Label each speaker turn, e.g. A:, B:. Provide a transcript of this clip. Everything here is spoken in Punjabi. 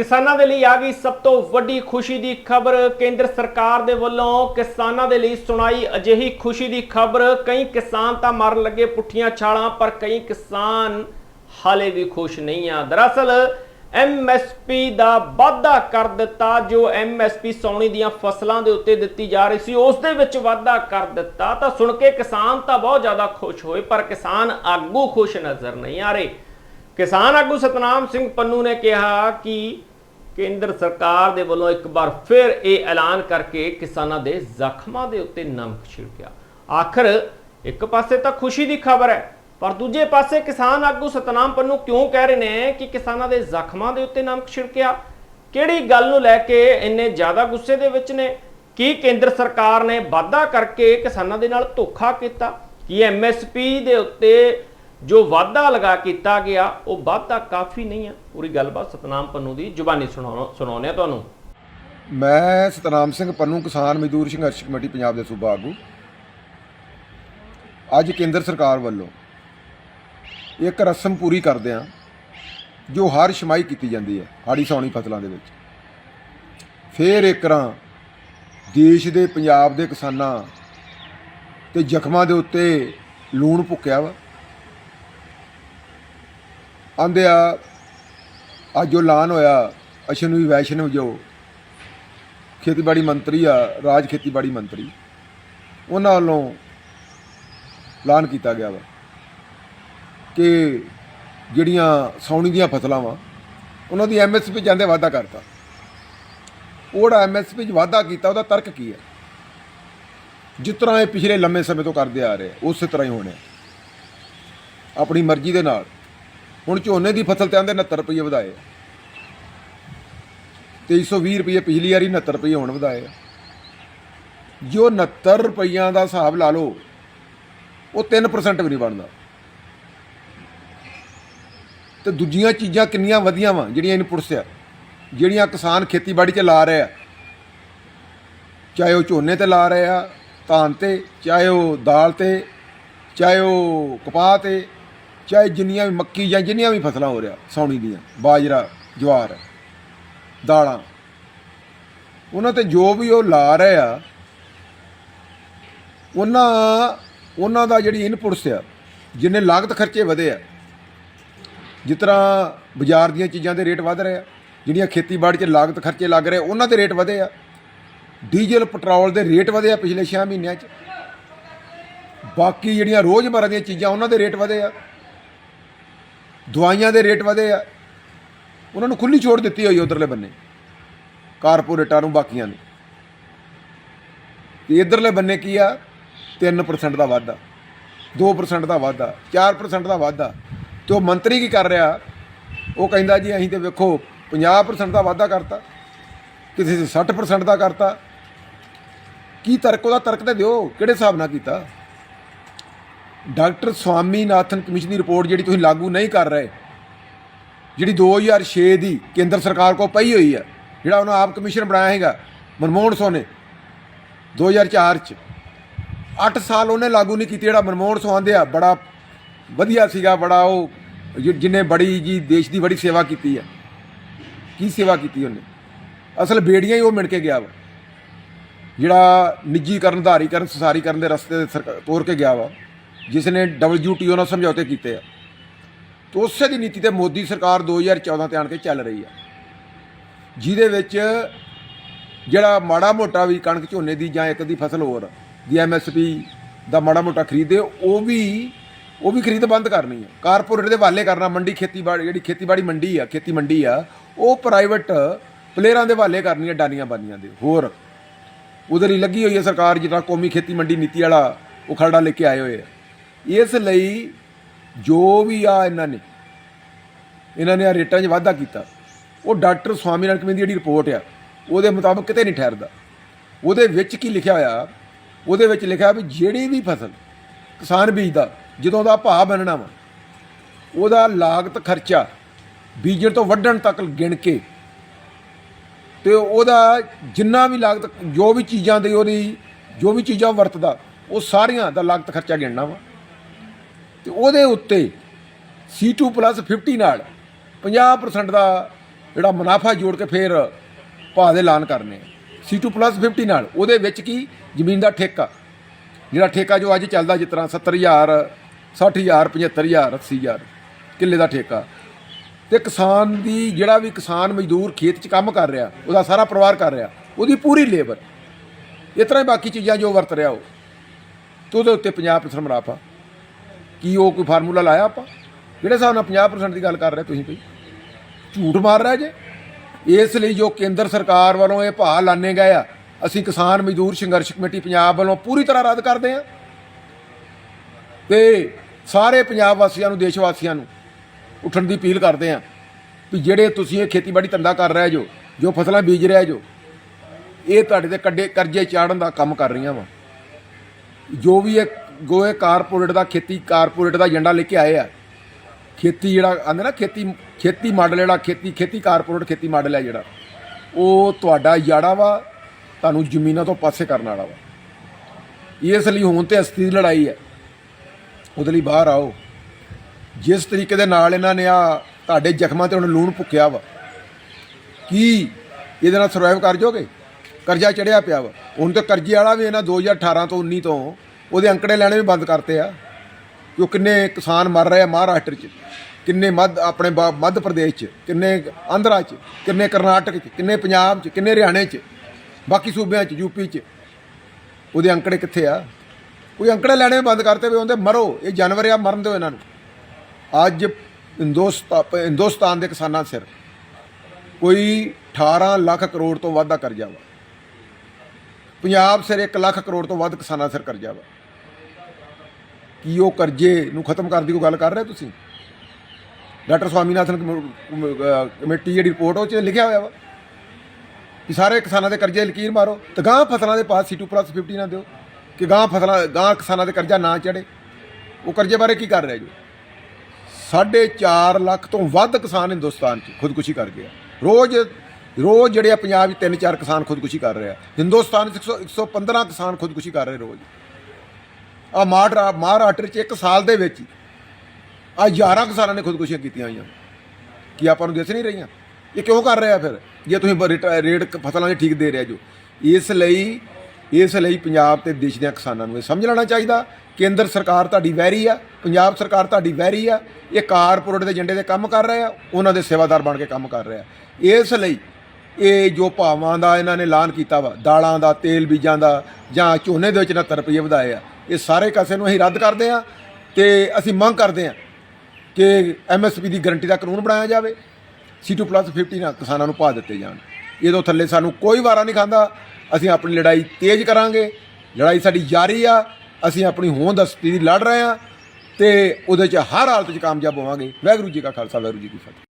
A: ਕਿਸਾਨਾਂ ਦੇ ਲਈ ਆ ਗਈ ਸਭ ਤੋਂ ਵੱਡੀ ਖੁਸ਼ੀ ਦੀ ਖਬਰ। ਕੇਂਦਰ ਸਰਕਾਰ ਦੇ ਵੱਲੋਂ ਕਿਸਾਨਾਂ ਦੇ ਲਈ ਸੁਣਾਈ ਅਜਿਹੀ ਖੁਸ਼ੀ ਦੀ ਖਬਰ। ਕਈ ਕਿਸਾਨ ਤਾਂ ਮਰਨ ਲੱਗੇ ਪੁੱਠੀਆਂ ਛਾਲਾਂ, ਪਰ ਕਈ ਕਿਸਾਨ ਹਾਲੇ ਵੀ ਖੁਸ਼ ਨਹੀਂ ਆ। ਦਰਅਸਲ ਐਮਐਸਪੀ ਦਾ ਵਾਅਦਾ ਕਰ ਦਿੱਤਾ, ਜੋ ਐਮਐਸਪੀ ਸੌਣੀ ਦੀਆਂ ਫਸਲਾਂ ਦੇ ਉੱਤੇ ਦਿੱਤੀ ਜਾ ਰਹੀ ਸੀ, ਉਸ ਦੇ ਵਿੱਚ ਵਾਅਦਾ ਕਰ ਦਿੱਤਾ। ਤਾਂ ਸੁਣ ਕੇ ਕਿਸਾਨ ਤਾਂ ਬਹੁਤ ਜ਼ਿਆਦਾ ਖੁਸ਼ ਹੋਏ, ਪਰ ਕਿਸਾਨ ਆਗੂ ਖੁਸ਼ ਨਜ਼ਰ ਨਹੀਂ ਆ ਰਹੇ। ਕਿਸਾਨ ਆਗੂ ਸਤਨਾਮ ਸਿੰਘ ਪੰਨੂ ਨੇ ਕਿਹਾ ਕਿ ਕੇਂਦਰ ਸਰਕਾਰ ਦੇ ਵੱਲੋਂ ਇੱਕ ਵਾਰ ਫਿਰ ਇਹ ਐਲਾਨ ਕਰਕੇ ਕਿਸਾਨਾਂ ਦੇ ਜ਼ਖਮਾਂ ਦੇ ਉੱਤੇ ਨਮਕ ਛਿੜਕਿਆ। ਆਖਰ ਇੱਕ ਪਾਸੇ ਤਾਂ ਖੁਸ਼ੀ ਦੀ ਖਬਰ ਹੈ, ਪਰ ਦੂਜੇ ਪਾਸੇ ਕਿਸਾਨ ਆਗੂ ਸਤਨਾਮ ਪੰਨੂ ਕਿਉਂ ਕਹਿ ਰਹੇ ਨੇ ਕਿ ਕਿਸਾਨਾਂ ਦੇ ਜ਼ਖਮਾਂ ਦੇ ਉੱਤੇ ਨਮਕ ਛਿੜਕਿਆ? ਕਿਹੜੀ ਗੱਲ ਨੂੰ ਲੈ ਕੇ ਇੰਨੇ ਜ਼ਿਆਦਾ ਗੁੱਸੇ ਦੇ ਵਿੱਚ ਨੇ? ਕੀ ਕੇਂਦਰ ਸਰਕਾਰ ਨੇ ਵਾਅਦਾ ਕਰਕੇ ਕਿਸਾਨਾਂ ਦੇ ਨਾਲ ਧੋਖਾ ਕੀਤਾ? ਕੀ ਐਮਐਸਪੀ ਦੇ ਉੱਤੇ ਜੋ ਵਾਅਦਾ ਲਗਾ ਕੀਤਾ ਗਿਆ, ਉਹ ਵਾਅਦਾ ਕਾਫੀ ਨਹੀਂ ਹੈ। ਪੂਰੀ ਗੱਲਬਾਤ ਸਤਨਾਮ ਪੰਨੂ ਦੀ ਜ਼ੁਬਾਨੀ ਸੁਣਾਉਣਾ ਸੁਣਾਉਂਦੇ ਆ ਤੁਹਾਨੂੰ।
B: ਮੈਂ ਸਤਨਾਮ ਸਿੰਘ ਪੰਨੂ, ਕਿਸਾਨ ਮਜ਼ਦੂਰ ਸੰਘਰਸ਼ ਕਮੇਟੀ, ਪੰਜਾਬ ਦੇ ਸੂਬਾ ਆਗੂ। ਅੱਜ ਕੇਂਦਰ ਸਰਕਾਰ ਵੱਲੋਂ ਇੱਕ ਰਸਮ ਪੂਰੀ ਕਰਦੇ ਆ ਜੋ ਹਰ ਛਮਾਈ ਕੀਤੀ ਜਾਂਦੀ ਹੈ ਹਾੜੀ ਸੌਣੀ ਫਸਲਾਂ ਦੇ ਵਿੱਚ। ਫੇਰ ਇੱਕ ਰਾਂ ਦੇਸ਼ ਦੇ, ਪੰਜਾਬ ਦੇ ਕਿਸਾਨਾਂ ਤੇ ਜ਼ਖਮਾਂ ਦੇ ਉੱਤੇ ਲੂਣ ਭੁੱਕਿਆ ਵਾ। ਆਂਦੇ ਆ ਅੱਜ ਜੋ ਐਲਾਨ ਹੋਇਆ ਅਸ਼ਨਵੀ ਵੈਸ਼ਨਵ ਜੋ, ਖੇਤੀਬਾੜੀ ਮੰਤਰੀ ਆ, ਰਾਜ ਖੇਤੀਬਾੜੀ ਮੰਤਰੀ, ਉਹਨਾਂ ਵੱਲੋਂ ਐਲਾਨ ਕੀਤਾ ਗਿਆ ਵਾ ਕਿ ਜਿਹੜੀਆਂ ਸੌਣੀ ਦੀਆਂ ਫਸਲਾਂ ਵਾ, ਉਹਨਾਂ ਦੀ ਐਮਐਸਪੀ ਜਾਂਦੇ ਵਾਅਦਾ ਕਰਤਾ। ਉਹ ਜਿਹੜਾ ਐਮਐਸਪੀ 'ਚ ਵਾਅਦਾ ਕੀਤਾ, ਉਹਦਾ ਤਰਕ ਕੀ ਹੈ ਜਿਸ ਤਰ੍ਹਾਂ ਇਹ ਪਿਛਲੇ ਲੰਮੇ ਸਮੇਂ ਤੋਂ ਕਰਦੇ ਆ ਰਹੇ ਉਸੇ ਤਰ੍ਹਾਂ ਹੀ ਹੋਣੇ ਆਪਣੀ ਮਰਜ਼ੀ ਦੇ ਨਾਲ ਹੁਣ ਝੋਨੇ ਦੀ ਫਸਲ ਤੇ ਆਂਦੇ 69 ਰੁਪਏ ਵਧਾਏ 2320 ਰੁਪਏ ਪਿਛਲੀ ਵਾਰੀ 69 ਰੁਪਏ ਹੁਣ ਵਧਾਏ ਆ। ਜੋ 69 ਰੁਪਈਆਂ ਦਾ ਹਿਸਾਬ ਲਾ ਲਓ, ਉਹ 3% ਵੀ ਨਹੀਂ ਬਣਦਾ। ਤੇ ਦੂਜੀਆਂ ਚੀਜ਼ਾਂ ਕਿੰਨੀਆਂ ਵਧੀਆਂ ਵਾ, ਜਿਹੜੀਆਂ ਇਨਪੁਟਸ ਆ ਜਿਹੜੀਆਂ ਕਿਸਾਨ ਖੇਤੀਬਾੜੀ 'ਚ ਲਾ ਰਹੇ ਆ। ਚਾਹੇ ਉਹ ਝੋਨੇ ਤੇ ਲਾ ਰਹੇ ਆ, ਧਾਨ ਤੇ, ਚਾਹੇ ਉਹ ਦਾਲ ਤੇ, ਚਾਹੇ ਉਹ ਕਪਾਹ ਤੇ ਚਾਹੇ ਜਿੰਨੀਆਂ ਵੀ ਮੱਕੀ ਜਾਂ ਜਿੰਨੀਆਂ ਵੀ ਫਸਲਾਂ ਹੋ ਰਿਹਾ ਸੌਣੀ ਦੀਆਂ, ਬਾਜਰਾ, ਜਵਾਰ, ਦਾਲਾਂ। ਉਹਨਾਂ ਤੇ ਜੋ ਵੀ ਉਹ ਲਾ ਰਹੇ ਆ, ਉਹਨਾਂ ਉਹਨਾਂ ਦਾ ਜਿਹੜੀ ਇਨਪੁਟਸ ਆ, ਜਿੰਨੇ ਲਾਗਤ ਖਰਚੇ ਵਧੇ ਆ, ਜਿਸ ਤਰ੍ਹਾਂ ਬਾਜ਼ਾਰ ਦੀਆਂ ਚੀਜ਼ਾਂ ਦੇ ਰੇਟ ਵਧ ਰਹੇ ਆ, ਜਿਹੜੀਆਂ ਖੇਤੀਬਾੜੀ 'ਚ ਲਾਗਤ ਖਰਚੇ ਲੱਗ ਰਹੇ, ਉਹਨਾਂ ਦੇ ਰੇਟ ਵਧੇ ਆ। ਡੀਜ਼ਲ, ਪੈਟਰੋਲ ਦੇ ਰੇਟ ਵਧੇ ਆ ਪਿਛਲੇ 6 ਮਹੀਨਿਆਂ 'ਚ। ਬਾਕੀ ਜਿਹੜੀਆਂ ਰੋਜ਼ਮਰਰਾ ਦੀਆਂ ਚੀਜ਼ਾਂ, ਉਹਨਾਂ ਦੇ ਰੇਟ ਵਧੇ ਆ। ਦਵਾਈਆਂ ਦੇ ਰੇਟ ਵਧੇ ਆ। ਉਹਨਾਂ ਨੂੰ ਖੁੱਲੀ ਛੋੜ ਦਿੱਤੀ ਹੋਈ ਉਧਰਲੇ ਬੰਨੇ। ਕਾਰਪੋਰੇਟਾਂ ਨੂੰ, ਬਾਕੀਆਂ ਨੂੰ। ਤੇ ਇਧਰਲੇ ਬੰਨੇ ਕੀ ਆ? 3% ਦਾ ਵਾਧਾ। 2% ਦਾ ਵਾਧਾ। 4% ਦਾ ਵਾਧਾ। ਤੇ ਉਹ ਮੰਤਰੀ ਕੀ ਕਰ ਰਿਹਾ? ਉਹ ਕਹਿੰਦਾ ਜੀ, ਅਸੀਂ ਤੇ ਵੇਖੋ 50% ਦਾ ਵਾਧਾ ਕਰਤਾ। ਕਿਸੇ ਦੇ 60% ਦਾ ਕਰਤਾ। ਕੀ ਤਰਕ, ਉਹਦਾ ਤਰਕ ਤੇ ਦਿਓ। ਕਿਹੜੇ ਹਿਸਾਬ ਨਾਲ ਕੀਤਾ? ਡਾਕਟਰ ਸਵਾਮੀਨਾਥਨ ਕਮਿਸ਼ਨ ਦੀ ਰਿਪੋਰਟ ਜਿਹੜੀ ਤੁਸੀਂ ਲਾਗੂ ਨਹੀਂ ਕਰ ਰਹੇ, ਜਿਹੜੀ 2006 ਦੀ ਕੇਂਦਰ ਸਰਕਾਰ ਕੋਲ ਪਈ ਹੋਈ ਹੈ, ਜਿਹੜਾ ਉਹਨਾਂ ਆਪ ਕਮਿਸ਼ਨ ਬਣਾਇਆ ਹੈਗਾ ਮਨਮੋਹਨ ਸੋ ਨੇ 2004 ਚ। 8 ਸਾਲ ਉਹਨੇ ਲਾਗੂ ਨਹੀਂ ਕੀਤੀ, ਜਿਹੜਾ ਮਨਮੋਹਨ ਸੋ ਆਂਦੇ ਆ, ਬੜਾ ਵਧੀਆ ਸੀਗਾ, ਬੜਾ ਉਹ, ਜਿ- ਜਿਹਨੇ ਬੜੀ ਜੀ, ਦੇਸ਼ ਦੀ ਬੜੀ ਸੇਵਾ ਕੀਤੀ ਹੈ। ਕੀ ਸੇਵਾ ਕੀਤੀ ਉਹਨੇ? ਅਸਲ ਬੇੜੀਆਂ ਹੀ ਉਹ ਮਿਣ ਕੇ ਗਿਆ ਵਾ। ਜਿਹੜਾ ਨਿੱਜੀਕਰਨ, ਧਾਰੀਕਰਨ, ਸੁਸਾਰੀਕਰਨ ਦੇ ਰਸਤੇ ਤੇ ਤੋਰ ਕੇ ਗਿਆ ਵਾ। ਜਿਸ ਨੇ WTO ਨਾਲ ਸਮਝੌਤੇ ਕੀਤੇ ਆ। ਤੇ ਉਸੇ ਦੀ ਨੀਤੀ ਤੇ ਮੋਦੀ ਸਰਕਾਰ 2014 ਤੇ ਆਣ ਕੇ ਚੱਲ ਰਹੀ ਆ। ਜਿਹਦੇ ਵਿੱਚ ਜਿਹੜਾ ਮਾੜਾ ਮੋਟਾ ਵੀ ਕਣਕ ਝੋਨੇ ਦੀ ਜਾਂ ਇੱਕ ਦੀ ਫਸਲ ਹੋਰ, ਦੀ ਐਮਐਸਪੀ ਦਾ ਮਾੜਾ ਮੋਟਾ ਖਰੀਦੇ, ਉਹ ਵੀ ਉਹ ਵੀ ਖਰੀਦ ਬੰਦ ਕਰਨੀ ਹੈ ਕਾਰਪੋਰੇਟ ਦੇ ਹਵਾਲੇ ਕਰਨਾ, ਮੰਡੀ ਖੇਤੀਬਾੜੀ, ਜਿਹੜੀ ਖੇਤੀਬਾੜੀ ਮੰਡੀ ਆ, ਖੇਤੀ ਮੰਡੀ ਆ, ਉਹ ਪ੍ਰਾਈਵੇਟ ਪਲੇਅਰਾਂ ਦੇ ਹਵਾਲੇ ਕਰਨੀ ਹੈ ਡਾਨੀਆਂ ਬਾਨੀਆਂ ਦੇ। ਹੋਰ ਉਧਰ ਹੀ ਲੱਗੀ ਹੋਈ ਹੈ ਸਰਕਾਰ ਜਿਹੜਾ ਕੌਮੀ ਖੇਤੀ ਮੰਡੀ ਨੀਤੀ ਵਾਲਾ ਉਹ ਖਰੜਾ ਲੈ ਕੇ ਆਏ ਹੋਏ ਆ। ਇਸ ਲਈ ਜੋ ਵੀ ਆ ਇਹਨਾਂ ਨੇ ਇਹਨਾਂ ਨੇ ਆ ਰੇਟਾਂ 'ਚ ਵਾਧਾ ਕੀਤਾ। ਉਹ ਡਾਕਟਰ ਸਵਾਮੀਨਾਥਨ ਕਮਿਸ਼ਨ ਦੀ ਜਿਹੜੀ ਰਿਪੋਰਟ ਆ, ਉਹਦੇ ਮੁਤਾਬਕ ਕਿਤੇ ਨਹੀਂ ਠਹਿਰਦਾ। ਉਹਦੇ ਵਿੱਚ ਕੀ ਲਿਖਿਆ ਹੋਇਆ? ਉਹਦੇ ਵਿੱਚ ਲਿਖਿਆ ਵੀ ਜਿਹੜੀ ਵੀ ਫਸਲ ਕਿਸਾਨ ਬੀਜਦਾ, ਜਦੋਂ ਦਾ ਭਾਅ ਬਣਨਾ ਵਾ, ਉਹਦਾ ਲਾਗਤ ਖਰਚਾ ਬੀਜਣ ਤੋਂ ਵੱਢਣ ਤੱਕ ਗਿਣ ਕੇ ਤੇ ਉਹਦਾ ਜਿੰਨਾ ਵੀ ਲਾਗਤ, ਜੋ ਵੀ ਚੀਜ਼ਾਂ ਦੀ ਉਹਦੀ, ਜੋ ਵੀ ਚੀਜ਼ਾਂ ਵਰਤਦਾ, ਉਹ ਸਾਰੀਆਂ ਦਾ ਲਾਗਤ ਖਰਚਾ ਗਿਣਨਾ ਵਾ। ਤੇ ਉਹਦੇ ਉੱਤੇ C2 50 ਨਾਲ 50% ਦਾ ਜਿਹੜਾ ਮੁਨਾਫਾ ਜੋੜ ਕੇ ਫਿਰ ਭਾਅ ਦੇ ਐਲਾਨ ਕਰਨੇ ਆ। C2 ਪਲੱਸ 50 ਨਾਲ ਉਹਦੇ ਵਿੱਚ ਕੀ? ਜ਼ਮੀਨ ਦਾ ਠੇਕਾ। ਜਿਹੜਾ ਠੇਕਾ ਜੋ ਅੱਜ ਚੱਲਦਾ, ਜਿਸ ਤਰ੍ਹਾਂ 70000 60000 75000 80000 ਕਿੱਲੇ ਦਾ ਠੇਕਾ। ਤੇ ਕਿਸਾਨ ਦੀ ਜਿਹੜਾ ਵੀ ਕਿਸਾਨ ਮਜ਼ਦੂਰ ਖੇਤ 'ਚ ਕੰਮ ਕਰ ਰਿਹਾ, ਉਹਦਾ ਸਾਰਾ ਪਰਿਵਾਰ ਕਰ ਰਿਹਾ, ਉਹਦੀ ਪੂਰੀ ਲੇਬਰ। ਇਸ ਤਰ੍ਹਾਂ ਹੀ ਬਾਕੀ ਚੀਜ਼ਾਂ ਜੋ ਵਰਤ ਰਿਹਾ ਉਹ। ਤੇ ਉਹਦੇ ਉੱਤੇ 50% ਮੁਨਾਫਾ। ਕੀ ਉਹ ਕੋਈ ਫਾਰਮੂਲਾ ਲਾਇਆ ਆਪਾਂ? ਜਿਹੜੇ ਹਿਸਾਬ ਨਾਲ 50% ਦੀ ਗੱਲ ਕਰ ਰਹੇ ਤੁਸੀਂ ਕੋਈ ਝੂਠ ਮਾਰ ਰਿਹਾ ਜੇ। ਇਸ ਲਈ ਜੋ ਕੇਂਦਰ ਸਰਕਾਰ ਵੱਲੋਂ ਇਹ ਭਾਅ ਲਾਣੇ ਗਏ ਆ, ਅਸੀਂ ਕਿਸਾਨ ਮਜ਼ਦੂਰ ਸੰਘਰਸ਼ ਕਮੇਟੀ ਪੰਜਾਬ ਵੱਲੋਂ ਪੂਰੀ ਤਰ੍ਹਾਂ ਰੱਦ ਕਰਦੇ ਹਾਂ ਤੇ ਸਾਰੇ ਪੰਜਾਬ ਵਾਸੀਆਂ ਨੂੰ, ਦੇਸ਼ ਵਾਸੀਆਂ ਨੂੰ ਉੱਠਣ ਦੀ ਅਪੀਲ ਕਰਦੇ ਹਾਂ ਵੀ ਜਿਹੜੇ ਤੁਸੀਂ ਇਹ ਖੇਤੀਬਾੜੀ ਧੰਦਾ ਕਰ ਰਹੇ ਜੋ ਜੋ ਫਸਲਾਂ ਬੀਜ ਰਹੇ ਜੋ, ਇਹ ਤੁਹਾਡੇ ਤੇ ਕੱਡੇ ਕਰਜ਼ੇ ਚਾੜਨ ਦਾ ਕੰਮ ਕਰ ਰਹੀਆਂ ਵਾ। ਜੋ ਵੀ ਇਹ ਗੋਹੇ ਕਾਰਪੋਰੇਟ ਦਾ ਖੇਤੀ ਕਾਰਪੋਰੇਟ ਦਾ ਏਜੰਡਾ ਲੈ ਕੇ ਆਏ ਆ। ਖੇਤੀ ਜਿਹੜਾ ਆਂਦੇ ਨਾ, ਖੇਤੀ ਖੇਤੀ ਮਾਡਲ ਜਿਹੜਾ, ਖੇਤੀ ਖੇਤੀ ਕਾਰਪੋਰੇਟ ਖੇਤੀ ਮਾਡਲ ਹੈ ਜਿਹੜਾ, ਉਹ ਤੁਹਾਡਾ ਯਾੜਾ ਵਾ, ਤੁਹਾਨੂੰ ਜ਼ਮੀਨਾਂ ਤੋਂ ਪਾਸੇ ਕਰਨ ਵਾਲਾ ਵਾ। ਇਸ ਲਈ ਹੁਣ ਤੇ ਅਸਤੀ ਦੀ ਲੜਾਈ ਹੈ। ਉਹਦੇ ਲਈ ਬਾਹਰ ਆਓ। ਜਿਸ ਤਰੀਕੇ ਦੇ ਨਾਲ ਇਹਨਾਂ ਨੇ ਆ ਤੁਹਾਡੇ ਜ਼ਖਮਾਂ ਤੇ ਹੁਣ ਲੂਣ ਭੁੱਕਿਆ ਵਾ, ਕੀ ਇਹਦੇ ਨਾਲ ਸਰਵਾਈਵ ਕਰ ਜੋਗੇ? ਕਰਜ਼ਾ ਚੜਿਆ ਪਿਆ ਵਾ। ਹੁਣ ਤੇ ਕਰਜ਼ੇ ਵਾਲਾ ਵੀ ਇਹਨਾਂ 2018 ਤੋਂ 19 ਤੋਂ ਉਹਦੇ ਅੰਕੜੇ ਲੈਣੇ ਵੀ ਬੰਦ ਕਰਤੇ ਆ ਕਿ ਉਹ ਕਿੰਨੇ ਕਿਸਾਨ ਮਰ ਰਹੇ ਆ ਮਹਾਰਾਸ਼ਟਰ 'ਚ, ਕਿੰਨੇ ਮੱਧ, ਆਪਣੇ ਬ- ਮੱਧ ਪ੍ਰਦੇਸ਼ 'ਚ, ਕਿੰਨੇ ਆਂਧਰਾ 'ਚ, ਕਿੰਨੇ ਕਰਨਾਟਕ 'ਚ, ਕਿੰਨੇ ਪੰਜਾਬ 'ਚ, ਕਿੰਨੇ ਹਰਿਆਣੇ 'ਚ, ਬਾਕੀ ਸੂਬਿਆਂ 'ਚ ਯੂਪੀ 'ਚ, ਉਹਦੇ ਅੰਕੜੇ ਕਿੱਥੇ ਆ? ਕੋਈ ਅੰਕੜੇ ਲੈਣੇ ਵੀ ਬੰਦ ਕਰਤੇ ਵੀ ਉਹਦੇ ਮਰੋ, ਇਹ ਜਾਨਵਰ ਆ, ਮਰਨ ਦਿਓ ਇਹਨਾਂ ਨੂੰ। ਅੱਜ ਹਿੰਦੁਸਤਾਨ ਹਿੰਦੁਸਤਾਨ ਦੇ ਕਿਸਾਨਾਂ ਸਿਰ ਕੋਈ 18 ਲੱਖ ਕਰੋੜ ਤੋਂ ਵੱਧ ਦਾ ਕਰਜ਼ਾ ਵਾ। ਪੰਜਾਬ ਸਿਰ 1 ਲੱਖ ਕਰੋੜ ਤੋਂ ਵੱਧ ਕਿਸਾਨਾਂ ਸਿਰ ਕਰਜ਼ਾ ਵਾ। ਕੀ ਉਹ ਕਰਜ਼ੇ ਨੂੰ ਖਤਮ ਕਰਨ ਦੀ ਕੋਈ ਗੱਲ ਕਰ ਰਹੇ ਤੁਸੀਂ? ਡਾਕਟਰ ਸਵਾਮੀਨਾਥਨ ਕਮੇਟੀ ਜਿਹੜੀ ਰਿਪੋਰਟ ਉਹ 'ਚ ਲਿਖਿਆ ਹੋਇਆ ਵਾ ਕਿ ਸਾਰੇ ਕਿਸਾਨਾਂ ਦੇ ਕਰਜ਼ੇ ਲਕੀਰ ਮਾਰੋ ਤੇ ਗਾਂ ਫਸਲਾਂ ਦੇ ਪਾਸ C2 ਪਲੱਸ 50 ਨਾ ਦਿਓ ਕਿ ਗਾਂ ਫਸਲਾਂ ਗਾਂ ਕਿਸਾਨਾਂ ਦੇ ਕਰਜ਼ਾ ਨਾ ਚੜੇ ਉਹ ਕਰਜ਼ੇ ਬਾਰੇ ਕੀ ਕਰ ਰਹੇ ਜੀ? ਸਾਢੇ ਚਾਰ ਲੱਖ ਤੋਂ ਵੱਧ ਕਿਸਾਨ ਹਿੰਦੁਸਤਾਨ 'ਚ ਖੁਦਕੁਸ਼ੀ ਕਰ ਗਿਆ। ਰੋਜ਼ ਰੋਜ਼ ਜਿਹੜੇ ਆ ਪੰਜਾਬ 'ਚ ਤਿੰਨ ਚਾਰ ਕਿਸਾਨ ਖੁਦਕੁਸ਼ੀ ਕਰ ਰਹੇ ਆ। ਹਿੰਦੁਸਤਾਨ 'ਚ 100 115 ਕਿਸਾਨ ਖੁਦਕੁਸ਼ੀ ਕਰ ਰਹੇ ਰੋਜ਼। ਆ ਮਾਰ ਮਹਾਰਾਸ਼ਟਰ 'ਚ ਇੱਕ ਸਾਲ ਦੇ ਵਿੱਚ ਆ 11 ਕਿਸਾਨਾਂ ਨੇ ਖੁਦਕੁਸ਼ੀਆਂ ਕੀਤੀਆਂ ਹੋਈਆਂ। ਕੀ ਆਪਾਂ ਨੂੰ ਦਿਸ ਨਹੀਂ ਰਹੀਆਂ? ਇਹ ਕਿਉਂ ਕਰ ਰਿਹਾ ਫਿਰ? ਜੇ ਤੁਸੀਂ ਰੇਟ ਫਸਲਾਂ ਦੇ ਠੀਕ ਦੇ ਰਿਹਾ ਜੋ। ਇਸ ਲਈ ਇਸ ਲਈ ਪੰਜਾਬ ਤੇ ਦੇਸ਼ ਦੇ ਕਿਸਾਨਾਂ ਨੂੰ ਇਹ ਸਮਝ ਲੈਣਾ ਚਾਹੀਦਾ। ਕੇਂਦਰ ਸਰਕਾਰ ਤੁਹਾਡੀ ਵੈਰੀ ਆ, ਪੰਜਾਬ ਸਰਕਾਰ ਤੁਹਾਡੀ ਵੈਰੀ ਆ। ਇਹ ਕਾਰਪੋਰੇਟ ਦੇ ਏਜੰਡੇ ਦੇ ਕੰਮ ਕਰ ਰਹੇ ਆ ਉਹਨਾਂ ਦੇ ਸੇਵਾਦਾਰ ਬਣ ਕੇ ਕੰਮ ਕਰ ਰਹੇ। ਆ ਇਸ ਲਈ ਇਹ ਜੋ ਭਾਵਾਂ ਦਾ ਇਹਨਾਂ ਨੇ ਐਲਾਨ ਕੀਤਾ ਵਾ, ਦਾਲਾਂ ਦਾ, ਤੇਲ ਬੀਜਾਂ ਦਾ, ਜਾਂ ਝੋਨੇ ਦੇ ਵਿੱਚ 69 ਰੁਪਏ ਵਧਾਏ ਆ ਇਹ ਸਾਰੇ ਕਾਸੇ ਨੂੰ ਅਸੀਂ ਰੱਦ ਕਰਦੇ ਹਾਂ ਤੇ ਅਸੀਂ ਮੰਗ ਕਰਦੇ ਹਾਂ ਕਿ ਐਮਐਸਪੀ ਦੀ ਗਾਰੰਟੀ ਦਾ ਕਾਨੂੰਨ ਬਣਾਇਆ ਜਾਵੇ C2 ਪਲੱਸ 50 ਨਾਲ ਕਿਸਾਨਾਂ ਨੂੰ ਪਾ ਦਿੱਤੇ ਜਾਣ। ਇਹਦੋਂ ਥੱਲੇ ਸਾਨੂੰ ਕੋਈ ਵਾਰਾ ਨਹੀਂ ਖਾਂਦਾ। ਅਸੀਂ ਆਪਣੀ ਲੜਾਈ ਤੇਜ਼ ਕਰਾਂਗੇ। ਲੜਾਈ ਸਾਡੀ ਜਾਰੀ ਆ। ਅਸੀਂ ਆਪਣੀ ਹੋਂਦ ਅਸਤੀ ਦੀ ਲੜ ਰਹੇ ਆ ਤੇ ਉਹਦੇ 'ਚ ਹਰ ਹਾਲਤ 'ਚ ਕਾਮਯਾਬ ਹੋਵਾਂਗੇ। ਵਾਹਿਗੁਰੂ ਜੀ ਕਾ ਖਾਲਸਾ, ਵਾਹਿਗੁਰੂ ਜੀ ਕੀ ਫਤਿਹ।